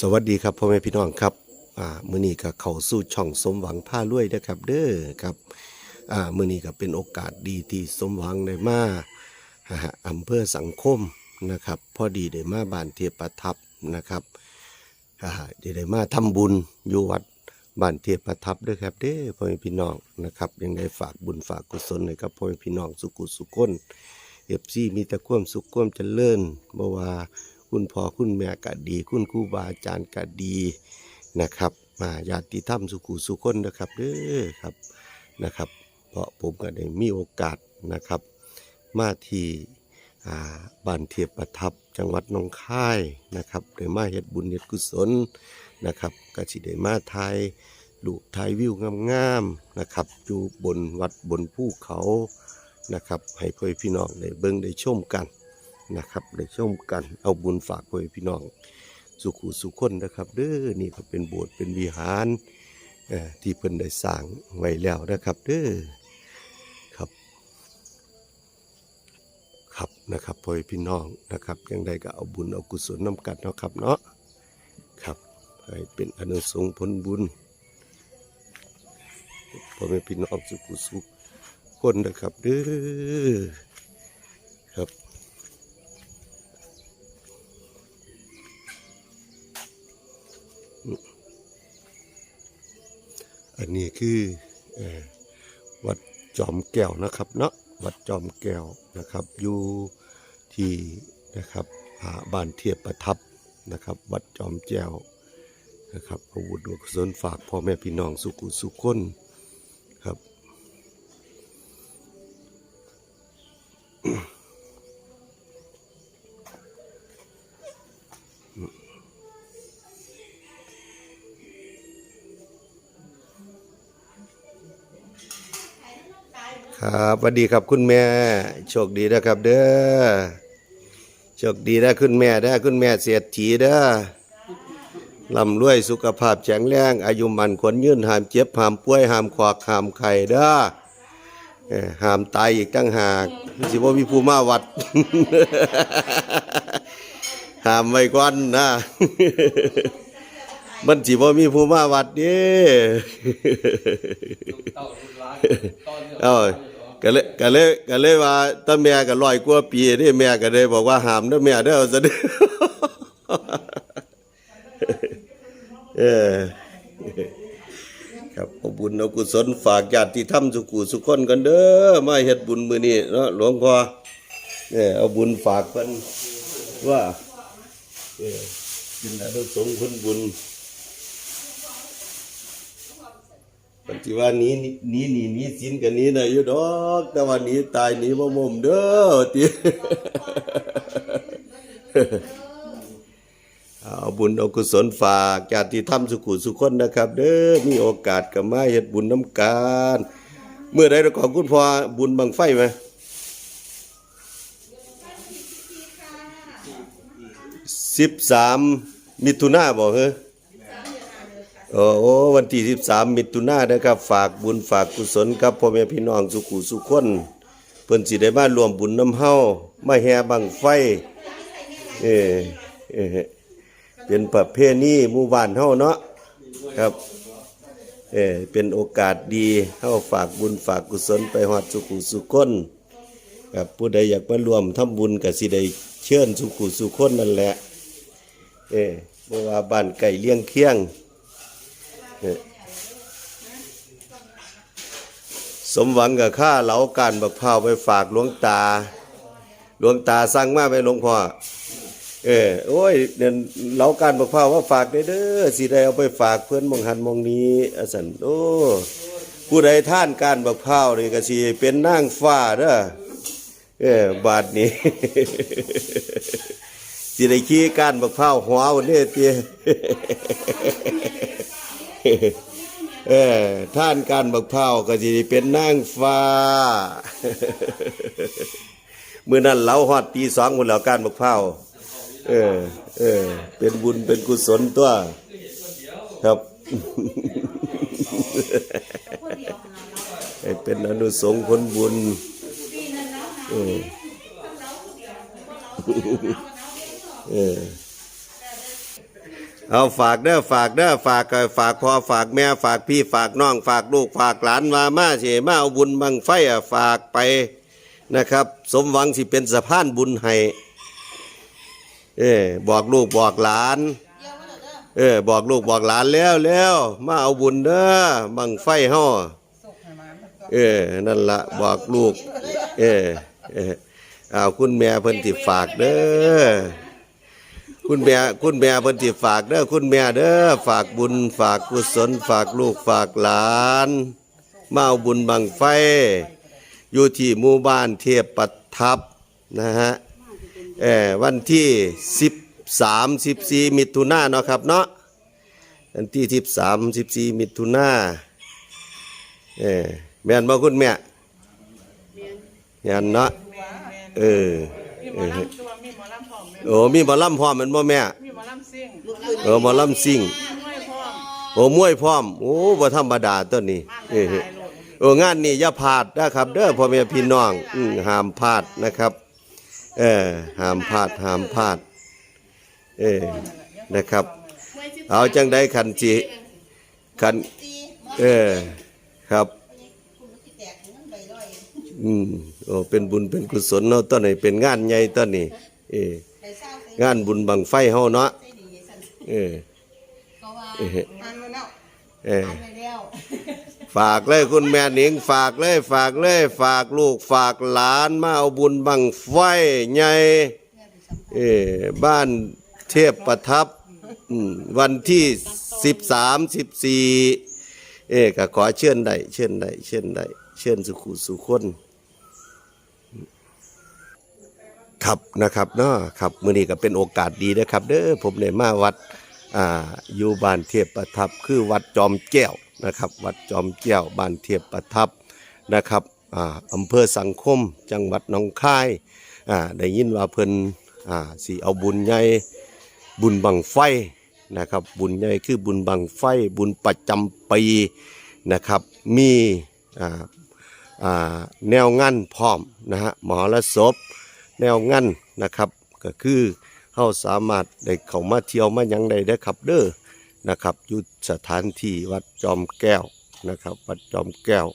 สวัสดีครับพ่อแม่พี่น้องครับอ่ามื้อนี้ก็เข้าสู่ช่องสมหวังผ้ารวยนะครับเด้อครับอ่ามื้อนี้ก็เป็นโอกาสดีที่สมหวังได้มาอำเภอสังคมนะครับพอดีได้มาบ้านเทพประทับนะครับอ่าได้ได้มาทำบุญอยู่วัดบ้านเทพประทับด้วยครับเด้อพ่อแม่พี่น้องนะครับยังได้ฝากบุญฝากกุศลให้กับพ่อแม่พี่น้องสุขุสุขคนเอฟซีมีแต่ความสุขความเจริญบ่ว่า คุณพ่อคุณแม่ก็ดี คุณครูบาอาจารย์ก็ดีนะครับ มาญาติธรรมสุขุสุคนนะครับเด้อครับนะครับ เพราะผมก็ได้มีโอกาสนะครับ มาที่บ้านเทียบประทับจังหวัดนองคายนะครับได้มาเฮ็ดบุญเฮ็ดกุศลนะครับก็สิได้มาไทยลูกทยวิวงามๆนะครับอยู่บนวัดบนภูเขานะครับ ให้พ่อพี่น้องได้เบิ่งได้ชมกัน นะครับได้ชมกันเอาบุญฝากพ่อพี่น้อง สุขุสุขคนนะครับเด้อนี่ก็เป็นโบสถ์เป็นวิหารที่เพิ่นได้สร้างไว้แล้วนะครับเด้อครับ ครับนะครับพ่อพี่น้องนะครับยังได้ก็เอาบุญเอากุศลนำกันเนาะครับเนาะครับให้เป็นอนุสงผลบุญพ่อแม่พี่น้องสุขุสุขคนนะครับเด้อ อันนี้คืออวัดจอมแก้วนะครับเนาะวัดจอมแก้วนะครับอยู่ที่นะครับอาบ้านเทียบประทับนะครับ วัดจอมแก้วนะครับพระวุธกุศลฝากพ่อแม่พี่น้องสุขุสุขคน ครับสวัสดีครับคุณแม่ โชคดีนะครับ เด้อโชคดีนะคุณแม่เด้อคุณแม่เสียทีเด้อลำรวยสุขภาพแข็งแรงอายุมันขวัญยืนห้ามเจ็บห้ามป่วยห้ามขวากห้ามไข่เด้อเอ้อห้ามตายอีกตั้งหากสิบ่มีผู้มาวัดห้ามไว้ก่อนนะ มันสิบ่มีผู้มาวัดเด้ เอา ก็เลยก็เลยก็เลยว่าถ้าแม่ก็ร้อยกว่าปีนี่แม่ก็เลยบอกว่าห้ามเด้อแม่เด้อซะเด้อเออครับเอาบุญเอากุศลฝากญาติธรรมสุขุสุขคนกันเด้อมาเฮ็ดบุญมื้อนี้เนาะหลวงพ่อเออเอาบุญฝากเพิ่นว่าเออกินอนุสงส์ผลบุญ ปฏิว่านี้นี้นี้นี้สินกันนี้นะอยู่ดอก แต่วันนี้ตายนี้บ่มุมเด้อติเอาบุญเอากุศลฝากญาติธรรมสุขุสุขคนนะครับ เด้อมีโอกาสก็มาเฮ็ดบุญน้ำกันเมื่อใดเราขอคุณพ่อบุญบังไฟไหมสิบสามมิถุนาบอกเฮ้อ โอ้โอวันที่13 มิถุนายนนะครับ ฝากบุญฝากกุศลกับพ่อแม่พี่น้องสุขุสุขคนเพิ่นสิได้มารวมบุญน้ำเฮามาแห่บังไฟเออเออเป็นประเพณีหมู่บ้านเฮาเนาะครับเออเป็นโอกาสดีเฮาฝากบุญฝากกุศลไปฮอดสุขุสุขคนครับผู้ใดอยากมารวมทำบุญก็สิได้เชิญสุขุสุขคนนั่นแหละเออบ่ว่าบ้านไก่เลี้ยงเคียง สมหวังกับข้าเหลาการบักพร้าวไปฝากหลวงตา หลวงตาสั่งมาไปหลวงพ่อ เออโอ้ยเดี๋ยวเหลาการบักพร้าวว่าฝากได้เด้อสิได้เอาไปฝากเพื่อนมองหันมองนี้อสันโอ้ผู้ใดท่านการบักพร้าวนี่ก็สิเป็นนางฟ้าเด้อเออบาทนี้สิได้ขี้การบักพร้าวหัววันนี้เตี้ย เออท่านการบักเผาก็สิเป็นนางฟ้ามื่อนั้นเราฮอดตีสองคนแล้วการบักเผาเออ เออ เป็นบุญเป็นกุศลตัว ครับเป็นอนุสงส์ผลบุญเออเออ เอาฝากเด้อฝากเด้อฝากเอ่อฝากพ่อฝากแม่ฝากพี่ฝากน้อง ฝากลูกฝากหลานมามาสิมาเอาบุญบังไฟอะฝากไปนะครับ สมหวังสิเป็นสะพานบุญให้เออบอกลูกบอกหลาน เออบอกลูกบอกหลานแล้วแล้วมาเอาบุญเด้อบังไฟเฮาเออนั่นละบอกลูก เออเออเอาคุณแม่เพิ่นสิฝากเด้อ คุณแม่คุณแม่เพิ่นสิฝากเด้อคุณแม่เด้อฝากบุญฝากกุศลฝากลูกฝากหลานมาเอาบุญบังไฟ อยู่ที่หมู่บ้านเทพปัทับนะฮะเออวันที่ 13 14 มิถุนายนเนาะครับเนาะวันที่ 13 14 มิถุนายนเออแม่นบ่คุณแม่แม่นเนาะเออ มีหมอลำตัวมีหมอลำพร้อมแม่โอ้มีบ่ลำพร้อมแมันบ่แม่ มีหมอลำซิ่งเออหมอลำซิ่งห้วยพร้อมโอ้มวยพร้อม โอ้บ่ธรรมดาตัวนี้มากเออหลายโลดโอ้งานนี้อย่าพลาดนะครับ เด้อพ่อแม่พี่น้องอืมห้ามพลาดนะครับ เออห้ามพลาดห้ามพลาด เออนะครับ เอาจังได้คันจิคัน เออ ครับ อืมโอ้เป็นบุญเป็นกุศลเนาะตอนนี้เป็นงานใหญ่ตอนนี้เอองานบุญบังไฟเฮาเนาะเออเออเออฝากเลยคุณแม่หนิงฝากเลยฝากเลย ฝากลูกฝากหลานมาเอาบุญบังไฟใหญ่เออบ้านเทพประทับวันที่สิบสามสิบสี่เออก็ขอเชิญได้เชิญได้เชิญได้ เชิญสุขุสุคนครับนะครับเนาะครับมื้อนี้ก็เป็นโอกาสดีนะครับ เด้อผมได้มาวัดอ่าอยู่บ้านเทพประทับ คือวัดจอมแก้วนะครับ วัดจอมแก้วบ้านเทพประทับนะครับอ่าอำเภอสังคม จังหวัดหนองคายอ่าได้ยินว่าเพิ่นอ่าสิเอาบุญใหญ่บุญบังไฟนะครับ บุญใหญ่คือบุญบังไฟ บุญประจำปีนะครับ มีอ่า แนวงันพร้อมนะฮะหมอละศพแนวงันนะครับก็คือเฮาสามารถได้เข้ามาเที่ยวมายังใดได้อครับเด้อนะครับอยู่สถานที่วัดจอมแก้วนะครับวัดจอมแก้ว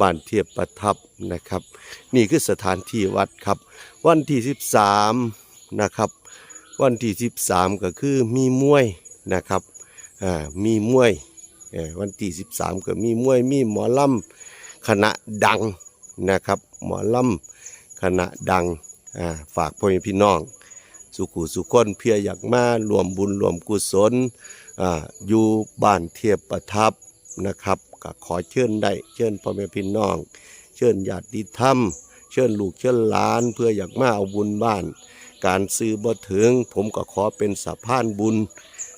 บ้านเทียบประทับนะครับ นี่คือสถานที่วัดครับ วันที่ 13นะครับ วันที่ 13 ก็คือมีมวยนะครับอ่ามีมวยวันที่ 13 ก็มีมวยมีหมอลำ คณะดังนะครับ หมอลำคณะดังฝากพ่อแม่พี่น้อง สุขุสุขคนเพียอยากมารวมบุญรวมกุศลออยู่บ้านเทียบประทับนะครับก็ขอเชิญได้เชิญพ่อแม่พี่น้อง เชิญญาติธรรม เชิญลูกเชิญหลานเพื่ออยากมาเอาบุญบ้าน การซื้อบ่ถึง ผมก็ขอเป็นสะพานบุญ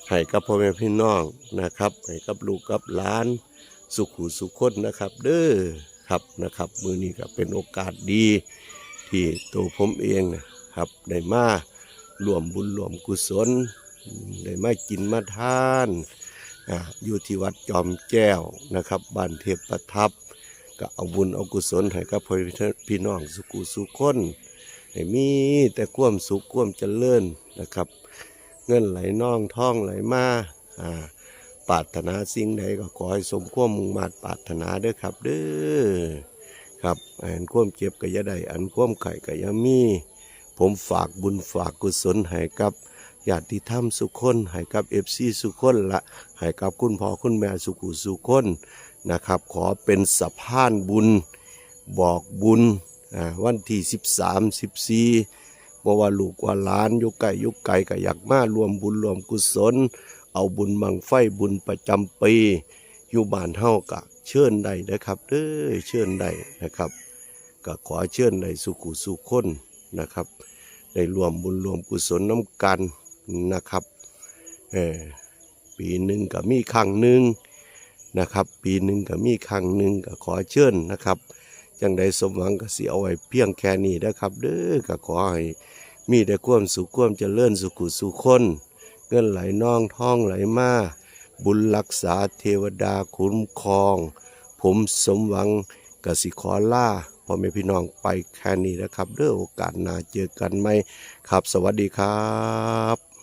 ให้กับพ่อแม่พี่น้องนะครับให้กับลูกกับหลาน สุขุสุขคนนะครับ เด้อครับนะครับ มือนี้ก็เป็นโอกาสดีที่ตัวผมเองนะครับได้มารวมบุญรวมกุศลได้มากินมาทานอยู่ที่วัดจอมแก้วนะครับบ้านเทพประทับ ก็เอาบุญเอากุศลให้กับพ่อพี่น้องสุขุสุขคนให้มีแต่ความสุขความเจริญนะครับ เงินไหลน่องท่องไหลมาอ่า ปรารถนาสิ่งใดก็ขอให้สมความมุ่งมา่ปรารถนาเด้อครับเด้อครับอันความเจ็บก็อย่าได้อันความไข่ก็อย่ามี ผมฝากบุญฝากกุศลให้กับญาติธรรมสุคนให้กับเอฟซีสุคนละให้กับคุณพ่อคุณแม่สุขุสุคนนะครับ ขอเป็นสะพานบุญบอกบุญวันที่ 13 14บ่ว่าลูกว่าหลานยู่ไกลอยู่ไกลก็อยากมารวมบุญรวมกุศล เอาบุญบังไฟบุญประจำปี อยู่บ้านเฮากะเชิญได้นะครับเด้อเชิญได้นะครับ ก็ขอเชิญได้สุขุสุขคนนะครับได้รวมบุญรวมกุศลน้ำกันนะครับเออปีหนึ่งก็มีครั้งหนึ่งนะครับ ปีหนึ่งก็มีครั้งหนึ่งก็ขอเชิญนะครับจังใดสมหวังก็สิเอาไว้เพียงแค่นี้นะครับ เด้อก็ขอให้มีแต่ความสุขความเจริญสุขุสุขคน เงินไหลน่องท่องไหลมา บุญรักษาเทวดาคุ้มครอง ผมสมหวังกสิขอล่าพ่อแม่พี่น้องไปแค่นี้นะครับเด้อโอกาสหน้าเจอกันไหมครับ สวัสดีครับ